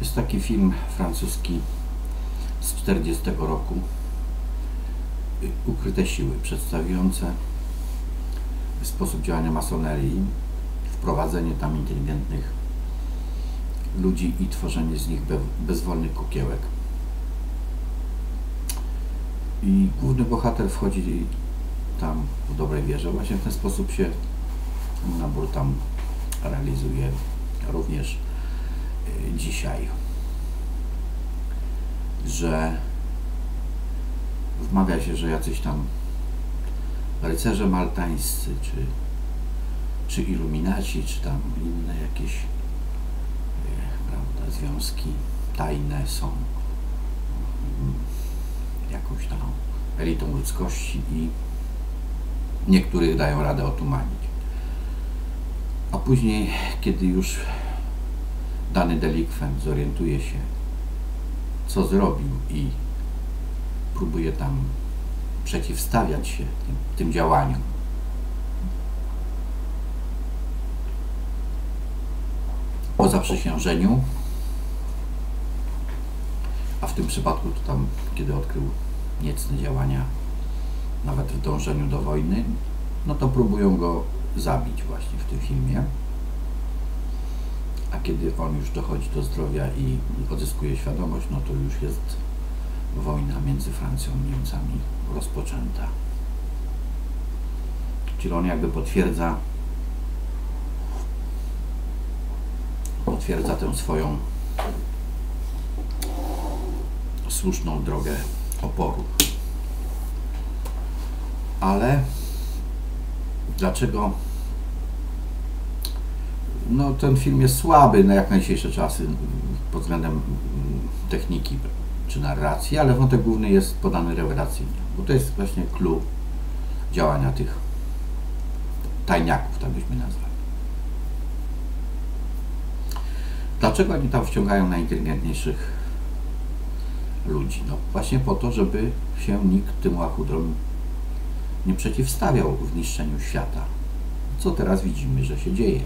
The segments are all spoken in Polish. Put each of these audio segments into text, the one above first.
Jest taki film francuski z 40 roku Ukryte siły, przedstawiające sposób działania masonerii, wprowadzenie tam inteligentnych ludzi i tworzenie z nich bezwolnych kukiełek. I główny bohater wchodzi tam w dobrej wierze. Właśnie w ten sposób się nabór tam realizuje również dzisiaj, że wmawia się, że jacyś tam rycerze maltańscy, czy, czy iluminaci, czy tam inne jakieś y, prawda, związki tajne są mm, jakąś tam elitą ludzkości i niektórych dają radę otumanić. A później, kiedy już dany delikwent zorientuje się, co zrobił i próbuje tam przeciwstawiać się tym, tym działaniom, po zaprzysiężeniu, a w tym przypadku to tam, kiedy odkrył niecne działania, nawet w dążeniu do wojny, no to próbują go zabić właśnie w tym filmie. Kiedy on już dochodzi do zdrowia i odzyskuje świadomość, no to już jest wojna między Francją i Niemcami rozpoczęta. Czyli on jakby potwierdza potwierdza tę swoją słuszną drogę oporu. Ale dlaczego no, ten film jest słaby na jak najsiejsze czasy pod względem techniki czy narracji, ale wątek główny jest podany rewelacyjnie, bo to jest właśnie clue działania tych tajniaków, tak byśmy nazwali. Dlaczego oni tam wciągają najinteligentniejszych ludzi? No właśnie po to, żeby się nikt tym łachudrom nie przeciwstawiał w niszczeniu świata. Co teraz widzimy, że się dzieje.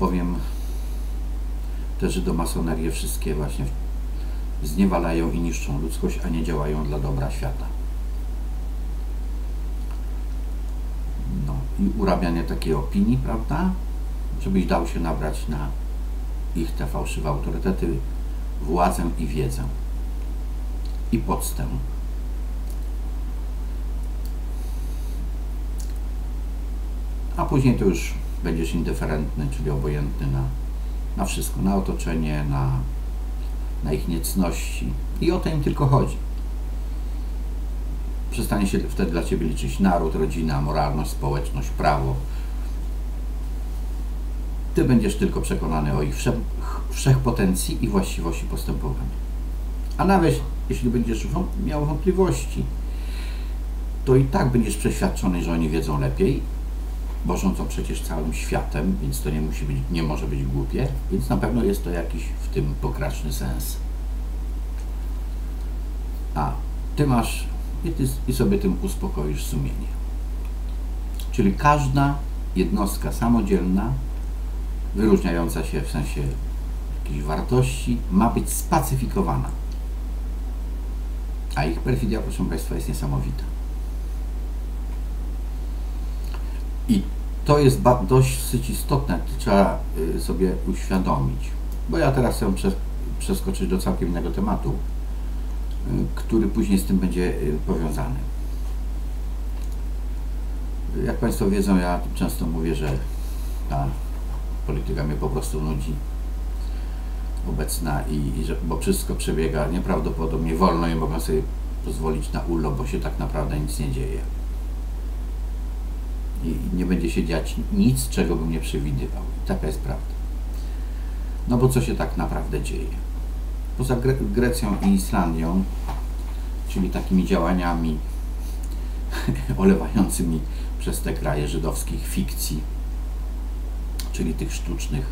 Bowiem te żydomasonerie wszystkie właśnie zniewalają i niszczą ludzkość, a nie działają dla dobra świata. No i urabianie takiej opinii, prawda, żebyś dał się nabrać na ich te fałszywe autorytety, władzę i wiedzę i podstęp. a później to już będziesz indyferentny, czyli obojętny na, na wszystko, na otoczenie, na, na ich niecności. I o to im tylko chodzi. Przestanie się wtedy dla Ciebie liczyć naród, rodzina, moralność, społeczność, prawo. Ty będziesz tylko przekonany o ich wszech, wszechpotencji i właściwości postępowania. A nawet jeśli będziesz miał wątpliwości, to i tak będziesz przeświadczony, że oni wiedzą lepiej bo rządzą przecież całym światem, więc to nie musi być, nie może być głupie, więc na pewno jest to jakiś w tym pokraczny sens. A ty masz i, ty, i sobie tym uspokoisz sumienie. Czyli każda jednostka samodzielna, wyróżniająca się w sensie jakiejś wartości, ma być spacyfikowana. A ich perfidia, proszę Państwa, jest niesamowita. I to jest dosyć istotne, to trzeba y, sobie uświadomić. Bo ja teraz chcę przeskoczyć do całkiem innego tematu, y, który później z tym będzie y, powiązany. Jak Państwo wiedzą, ja często mówię, że ta polityka mnie po prostu nudzi obecna i, i że, bo wszystko przebiega nieprawdopodobnie wolno i mogę sobie pozwolić na urlop, bo się tak naprawdę nic nie dzieje i nie będzie się dziać nic, czego bym nie przewidywał. Taka jest prawda. No bo co się tak naprawdę dzieje? Poza Gre Grecją i Islandią, czyli takimi działaniami olewającymi przez te kraje żydowskich fikcji, czyli tych sztucznych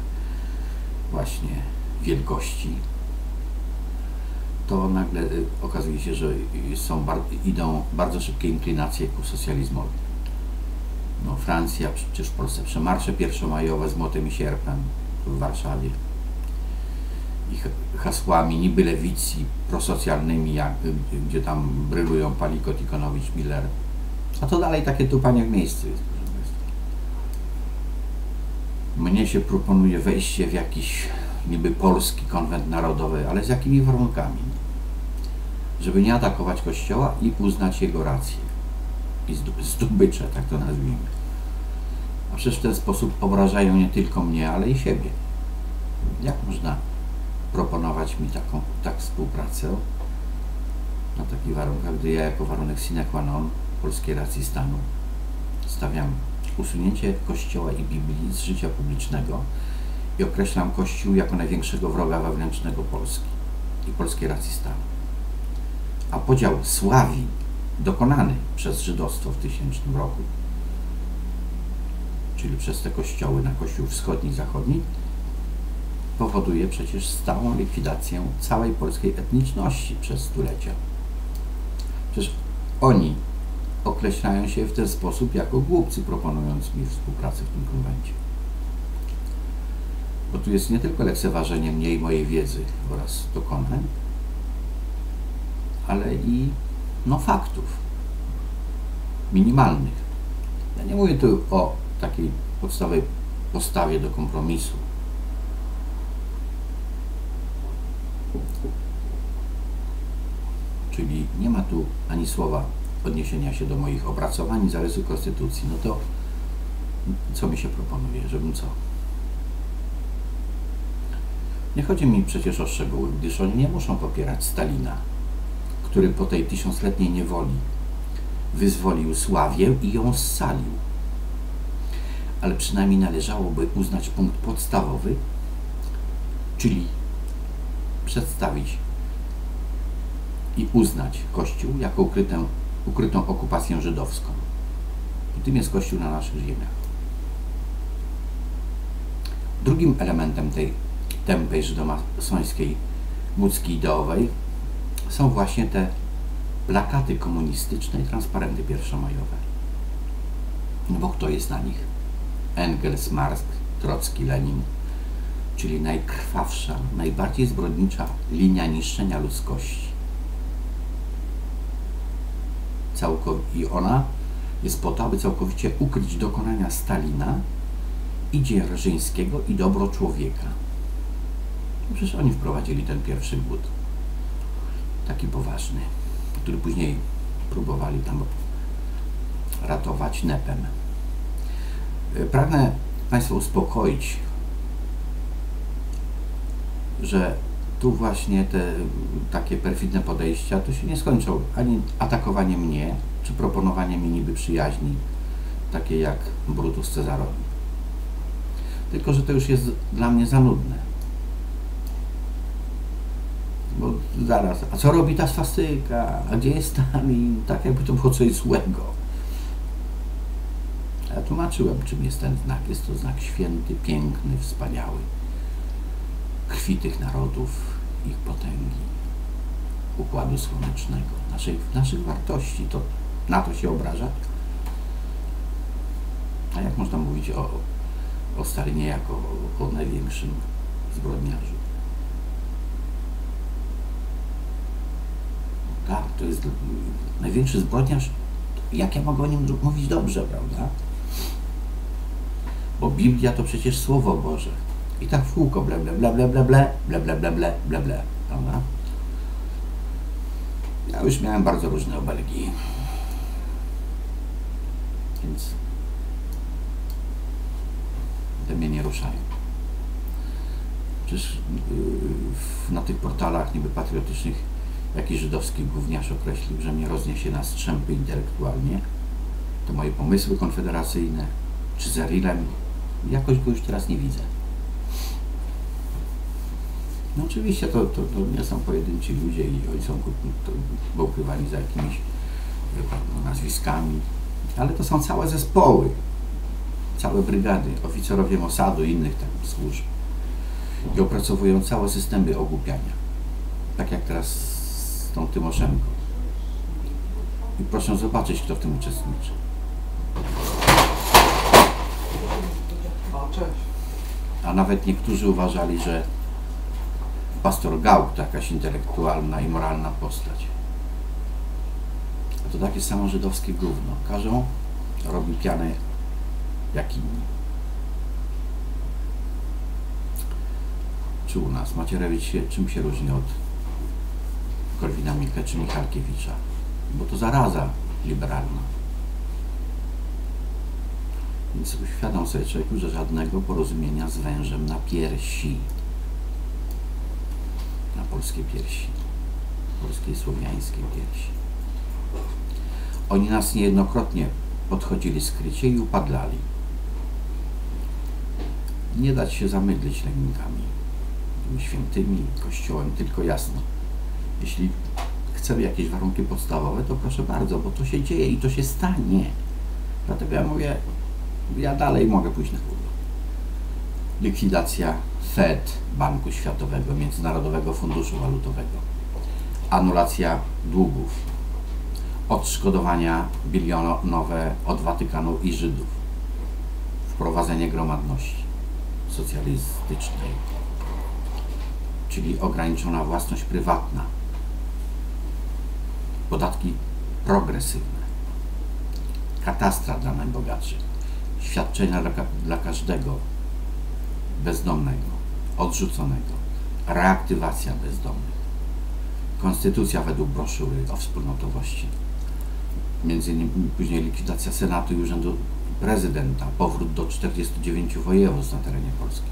właśnie wielkości, to nagle y, okazuje się, że są, idą bardzo szybkie inklinacje ku socjalizmowi no, Francja, przecież w Polsce przemarsze pierwszomajowe z młotem i sierpem. w Warszawie. Ich hasłami niby lewicji prosocjalnymi, jak, gdzie tam brylują Palikot, Ikonowicz, Miller. A to dalej takie tupanie w miejscu jest, proszę Państwa. Mnie się proponuje wejście w jakiś niby polski konwent narodowy, ale z jakimi warunkami? Żeby nie atakować Kościoła i uznać jego rację i zdobycze, tak to nazwijmy. Przecież w ten sposób obrażają nie tylko mnie, ale i siebie. Jak można proponować mi taką tak współpracę na takich warunkach, gdy ja jako warunek sine qua non polskiej racji stanu stawiam usunięcie Kościoła i Biblii z życia publicznego i określam Kościół jako największego wroga wewnętrznego Polski i polskiej racji stanu. A podział sławi dokonany przez żydostwo w tysięcznym roku, czyli przez te kościoły na Kościół wschodni i zachodni, powoduje przecież stałą likwidację całej polskiej etniczności przez stulecia. Przecież oni określają się w ten sposób jako głupcy, proponując mi współpracę w tym konwencie. Bo tu jest nie tylko lekceważenie mnie i mojej wiedzy oraz dokonań, ale i no, faktów minimalnych. Ja nie mówię tu o takiej podstawowej postawie do kompromisu. Czyli nie ma tu ani słowa odniesienia się do moich opracowań zarysu Konstytucji. No to co mi się proponuje, żebym co? Nie chodzi mi przecież o szczegóły, gdyż oni nie muszą popierać Stalina, który po tej tysiącletniej niewoli wyzwolił Sławię i ją scalił. Ale przynajmniej należałoby uznać punkt podstawowy, czyli przedstawić i uznać Kościół jako ukrytę, ukrytą okupację żydowską. I tym jest Kościół na naszych ziemiach. Drugim elementem tej tępej żydomasońskiej mucki ideowej są właśnie te plakaty komunistyczne i transparenty pierwszomajowe. No bo kto jest na nich? Engels, Marx, Trocki, Lenin, czyli najkrwawsza, najbardziej zbrodnicza linia niszczenia ludzkości. Całkow I ona jest po to, aby całkowicie ukryć dokonania Stalina i Dzierżyńskiego i dobro człowieka. No przecież oni wprowadzili ten pierwszy głód taki poważny, który później próbowali tam ratować nepem. Pragnę Państwa uspokoić, że tu właśnie te takie perfidne podejścia to się nie skończą ani atakowaniem mnie, czy proponowaniem mi niby przyjaźni, takie jak Brutus Cezarowi. Tylko, że to już jest dla mnie za nudne. Bo zaraz, a co robi ta swastyka? A gdzie jest Stalin? Tak jakby to było coś złego. Ja tłumaczyłem, czym jest ten znak. Jest to znak święty, piękny, wspaniały. Krwi tych narodów, ich potęgi, układu słonecznego, naszej, naszych wartości. To na to się obrażać? A jak można mówić o, o Stalinie jako o największym zbrodniarzu? tak, to jest największy zbrodniarz, jak ja mogę o nim mówić dobrze, prawda? Bo Biblia to przecież Słowo Boże. I tak w kółko ble, ble, ble, ble, ble, ble, ble, ble, ble, ble, ble, ble, prawda? Ja już miałem bardzo różne obelgi. Więc te mnie nie ruszają. Przecież yy, na tych portalach niby patriotycznych jakiś żydowski gówniarz określił, że mnie rozniesie na strzępy intelektualnie, to moje pomysły konfederacyjne, czy z Erilem, jakoś go już teraz nie widzę. No oczywiście to, to, to nie są pojedynczy ludzie i oni są ukrywani za jakimiś no, nazwiskami, ale to są całe zespoły, całe brygady, oficerowie Mossadu i innych tam służb i opracowują całe systemy ogłupiania. Tak jak teraz tą Tymoszenką. I proszę zobaczyć, kto w tym uczestniczy. O, cześć. A nawet niektórzy uważali, że pastor Gałk to jakaś intelektualna i moralna postać. A to takie samo żydowskie gówno. Każą, robi pianę jak inni. Czy u nas Macierewicz się, czym się różni od Korwina Mikke czy Michalkiewicza? Bo to zaraza liberalna. Więc uświadom sobie człowieku, że żadnego porozumienia z wężem na piersi, na polskie piersi, polskie i słowiańskie piersi. Oni nas niejednokrotnie podchodzili skrycie i upadlali. Nie dać się zamydlić tymi świętymi, kościołem, tylko jasno. Jeśli chcemy jakieś warunki podstawowe, to proszę bardzo, bo to się dzieje i to się stanie. Dlatego ja mówię, ja dalej mogę pójść na górę. Likwidacja Fed, Banku Światowego, Międzynarodowego Funduszu Walutowego, anulacja długów, odszkodowania bilionowe od Watykanu i Żydów, wprowadzenie gromadności socjalistycznej, czyli ograniczona własność prywatna, podatki progresywne, katastra dla najbogatszych, świadczenia dla, dla każdego bezdomnego, odrzuconego, reaktywacja bezdomnych, konstytucja według broszury o wspólnotowości, między innymi później likwidacja Senatu i Urzędu Prezydenta, powrót do 49 województw na terenie Polski,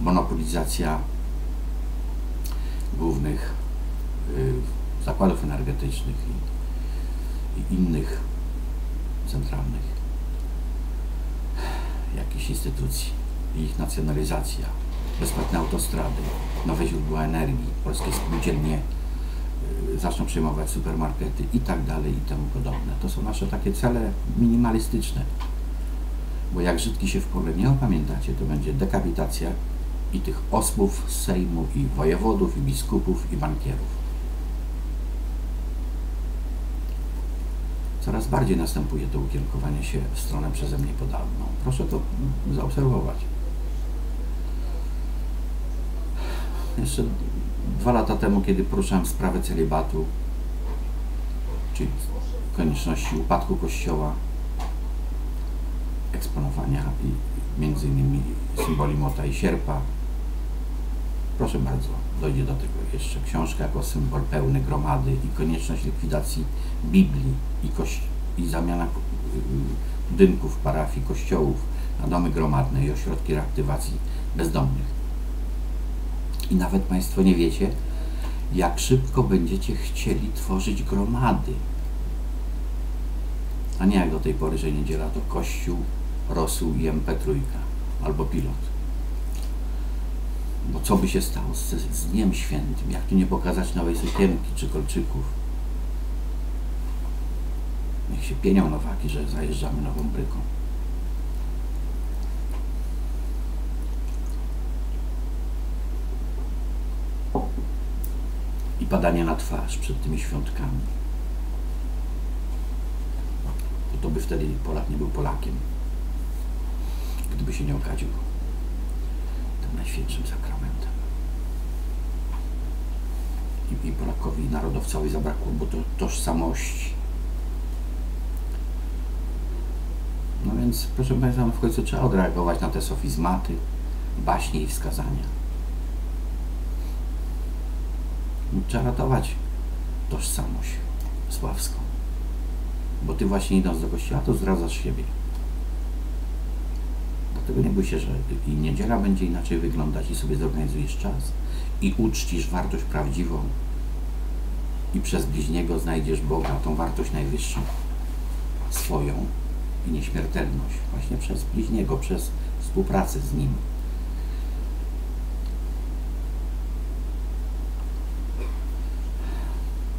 monopolizacja głównych y, zakładów energetycznych i, i innych centralnych jakichś instytucji i ich nacjonalizacja, bezpłatne autostrady, nowe źródła energii, polskie spółdzielnie y, zaczną przejmować supermarkety i tak dalej i temu podobne. To są nasze takie cele minimalistyczne. Bo jak Żydki się w pole nie opamiętacie, to będzie dekapitacja i tych osłów Sejmu, i wojewodów, i biskupów, i bankierów. Coraz bardziej następuje to ukierunkowanie się w stronę przeze mnie podawną. Proszę to zaobserwować. Jeszcze dwa lata temu, kiedy poruszałem sprawę celibatu, czyli konieczności upadku Kościoła, eksponowania i między innymi symboli mota i sierpa. Proszę bardzo, dojdzie do tego jeszcze książka jako symbol pełny gromady i konieczność likwidacji Biblii i, i zamiana budynków, parafii, kościołów na domy gromadne i ośrodki reaktywacji bezdomnych. I nawet Państwo nie wiecie, jak szybko będziecie chcieli tworzyć gromady. A nie jak do tej pory, że niedziela to kościół, rosół i MP3 albo pilot. Bo co by się stało z, z Dniem Świętym? Jak tu nie pokazać nowej sukienki czy kolczyków? Niech się pienią nowaki, że zajeżdżamy nową bryką. I padanie na twarz przed tymi świątkami. Bo to by wtedy Polak nie był Polakiem gdyby się nie okadził najświętszym sakramentem. I, i Polakowi narodowcowi zabrakło, bo to tożsamości. No więc, proszę Państwa, w końcu trzeba odreagować na te sofizmaty, baśnie i wskazania. Trzeba ratować tożsamość sławską. Bo Ty właśnie idąc do kościoła, to zdradzasz siebie. Dlatego nie bój się, że i niedziela będzie inaczej wyglądać i sobie zorganizujesz czas i uczcisz wartość prawdziwą i przez bliźniego znajdziesz Boga, tą wartość najwyższą, swoją i nieśmiertelność, właśnie przez bliźniego, przez współpracę z Nim.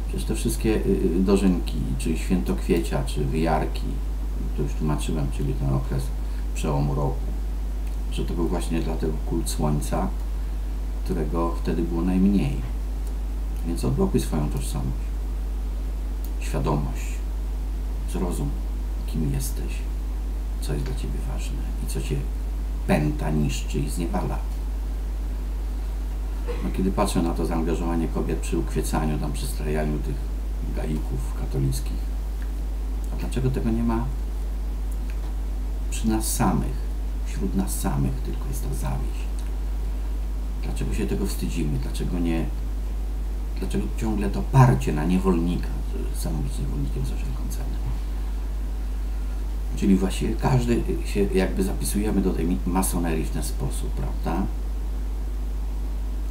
Przecież te wszystkie y, y, dożynki, czy świętokwiecia, czy wyjarki, to już tłumaczyłem, czyli ten okres przełomu roku, że to był właśnie dlatego kult słońca, którego wtedy było najmniej. Więc odblokuj swoją tożsamość, świadomość, zrozum, kim jesteś, co jest dla Ciebie ważne i co Cię pęta, niszczy i zniewala. No, kiedy patrzę na to zaangażowanie kobiet przy ukwiecaniu, tam przy strajaniu tych gaików katolickich, a dlaczego tego nie ma przy nas samych, wśród nas samych, tylko jest ta zawiść. Dlaczego się tego wstydzimy? Dlaczego nie, dlaczego ciągle to parcie na niewolnika, że samo być niewolnikiem za wszelką cenę? Czyli właściwie każdy się jakby zapisujemy do tej masonerii w ten sposób, prawda?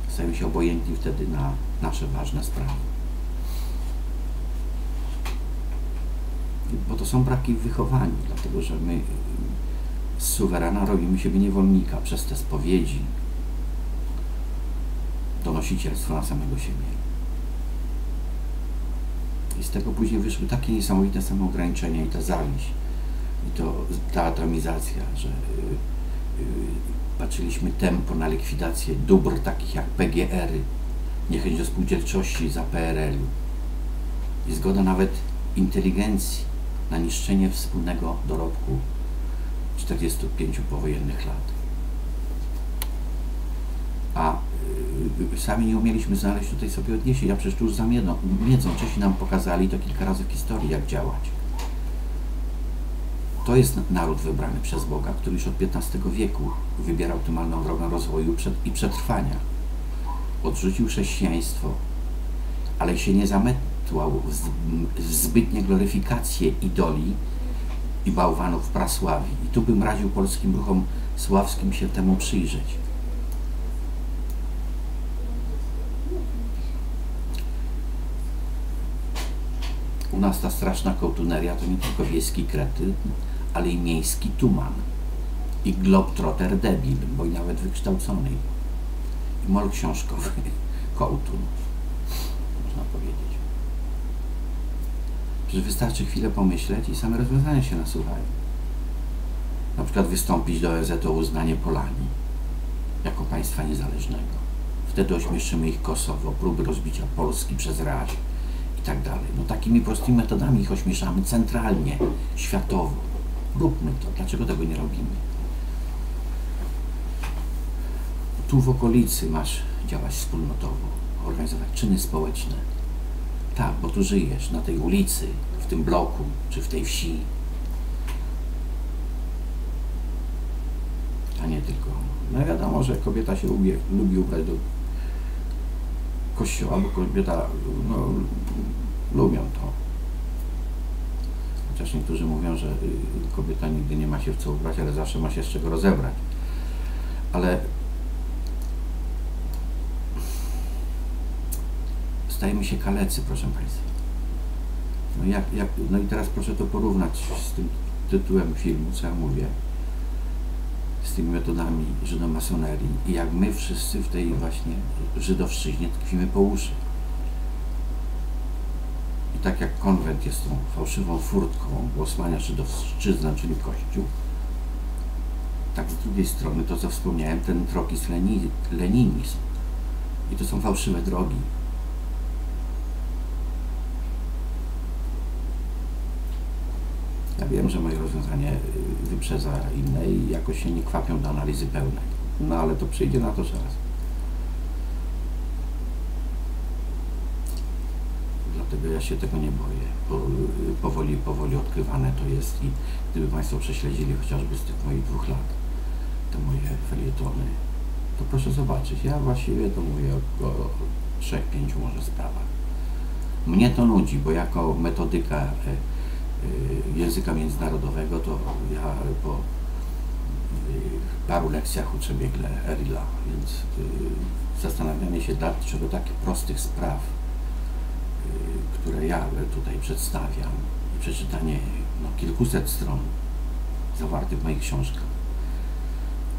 Stajemy się obojętni wtedy na nasze ważne sprawy. Bo to są braki w wychowaniu, dlatego że my z suwerena robimy siebie niewolnika przez te spowiedzi, donosicielstwo na samego siebie. I z tego później wyszły takie niesamowite samoograniczenia i ta zawiść, i to ta atomizacja, że yy, yy, patrzyliśmy tempo na likwidację dóbr takich jak PGR-y, niechęć do spółdzielczości za PRL-u i zgoda nawet inteligencji na niszczenie wspólnego dorobku 45 powojennych lat. A y, sami nie umieliśmy znaleźć tutaj sobie odniesienia, przecież już za miedzą, miedzą Czesi nam pokazali to kilka razy w historii, jak działać. To jest naród wybrany przez Boga, który już od XV wieku wybiera optymalną drogę rozwoju i przetrwania. Odrzucił chrześcijaństwo, ale się nie zametłał w zbytnie gloryfikację idoli i bałwanów prasławi. I tu bym radził polskim ruchom sławskim się temu przyjrzeć. U nas ta straszna kołtuneria to nie tylko wiejski krety, ale i miejski tuman. I globtrotter debil, bo i nawet wykształcony. I mol książkowy, kołtun, można powiedzieć. Przecież wystarczy chwilę pomyśleć i same rozwiązania się nasuwają. Na przykład wystąpić do ONZ o uznanie Polanii jako państwa niezależnego. Wtedy ośmieszymy ich Kosowo, próby rozbicia Polski przez razie i tak dalej. No takimi prostymi metodami ich ośmieszamy centralnie, światowo. Róbmy to. Dlaczego tego nie robimy? Tu w okolicy masz działać wspólnotowo, organizować czyny społeczne. Tak, bo tu żyjesz, na tej ulicy, w tym bloku, czy w tej wsi. A nie tylko. No wiadomo, że kobieta się lubi, lubi ubrać do kościoła, bo kobieta, no, lubią to. Chociaż niektórzy mówią, że y, kobieta nigdy nie ma się w co ubrać, ale zawsze ma się z czego rozebrać. Ale stajemy się kalecy, proszę Państwa. No, jak, jak, no i teraz proszę to porównać z tym tytułem filmu, co ja mówię, z tymi metodami żydomasonerii i jak my wszyscy w tej właśnie żydowszczyźnie tkwimy po uszy. I tak jak konwent jest tą fałszywą furtką głosmania żydowszczyznę, czyli Kościół, tak z drugiej strony to, co wspomniałem, ten tropizm leninizm. I to są fałszywe drogi. Ja wiem, że moje rozwiązanie wyprzedza inne i jakoś się nie kwapią do analizy pełnej. No ale to przyjdzie na to zaraz. Dlatego ja się tego nie boję. Bo y, powoli, powoli odkrywane to jest i gdyby Państwo prześledzili chociażby z tych moich dwóch lat te moje felietony, to proszę zobaczyć. Ja właściwie to mówię o, trzech, pięciu może sprawach. Mnie to nudzi, bo jako metodyka Y, języka międzynarodowego, to ja po y, paru lekcjach uczę biegle Erila, więc y, zastanawianie się, dlaczego takich prostych spraw, które ja tutaj przedstawiam przeczytanie no, kilkuset stron zawartych w moich książkach,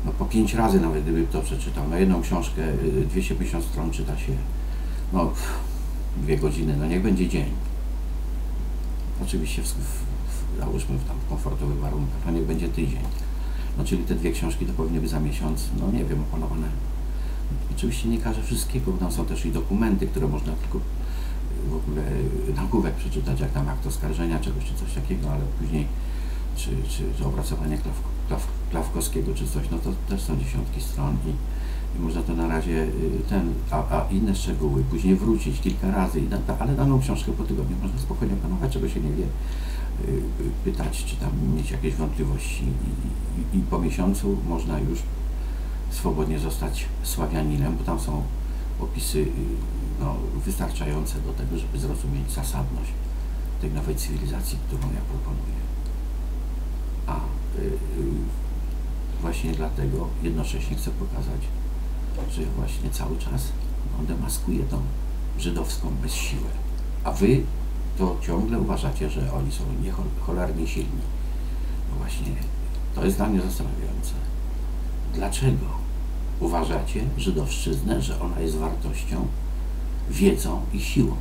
no po pięć razy nawet gdybym to przeczytał, na jedną książkę 250 stron czyta się no dwie godziny, no niech będzie dzień. Oczywiście w, w, załóżmy w tam komfortowych warunkach, to niech będzie tydzień. No czyli te dwie książki to powinny być za miesiąc, no nie wiem, opanowane. Oczywiście nie każę wszystkiego, bo tam są też i dokumenty, które można tylko w ogóle nagłówek przeczytać, jak tam akt oskarżenia czegoś czy coś takiego, ale później czy, czy, opracowanie klaw, klaw, Klawkowskiego czy coś, no to też są dziesiątki stron i można to na razie y, ten, a, a inne szczegóły, później wrócić kilka razy, da, ale daną książkę po tygodniu można spokojnie opanować, czego się nie wie, y, y, pytać, czy tam mieć jakieś wątpliwości i, i, i po miesiącu można już swobodnie zostać Sławianinem, bo tam są opisy no, wystarczające do tego, żeby zrozumieć zasadność tej nowej cywilizacji, którą ja proponuję. A y, y, właśnie dlatego jednocześnie chcę pokazać, że właśnie cały czas no, demaskuję tą żydowską bezsiłę. A wy to ciągle uważacie, że oni są niecholernie silni. No właśnie, to jest dla mnie zastanawiające. Dlaczego uważacie żydowszczyznę, że ona jest wartością, wiedzą i siłą?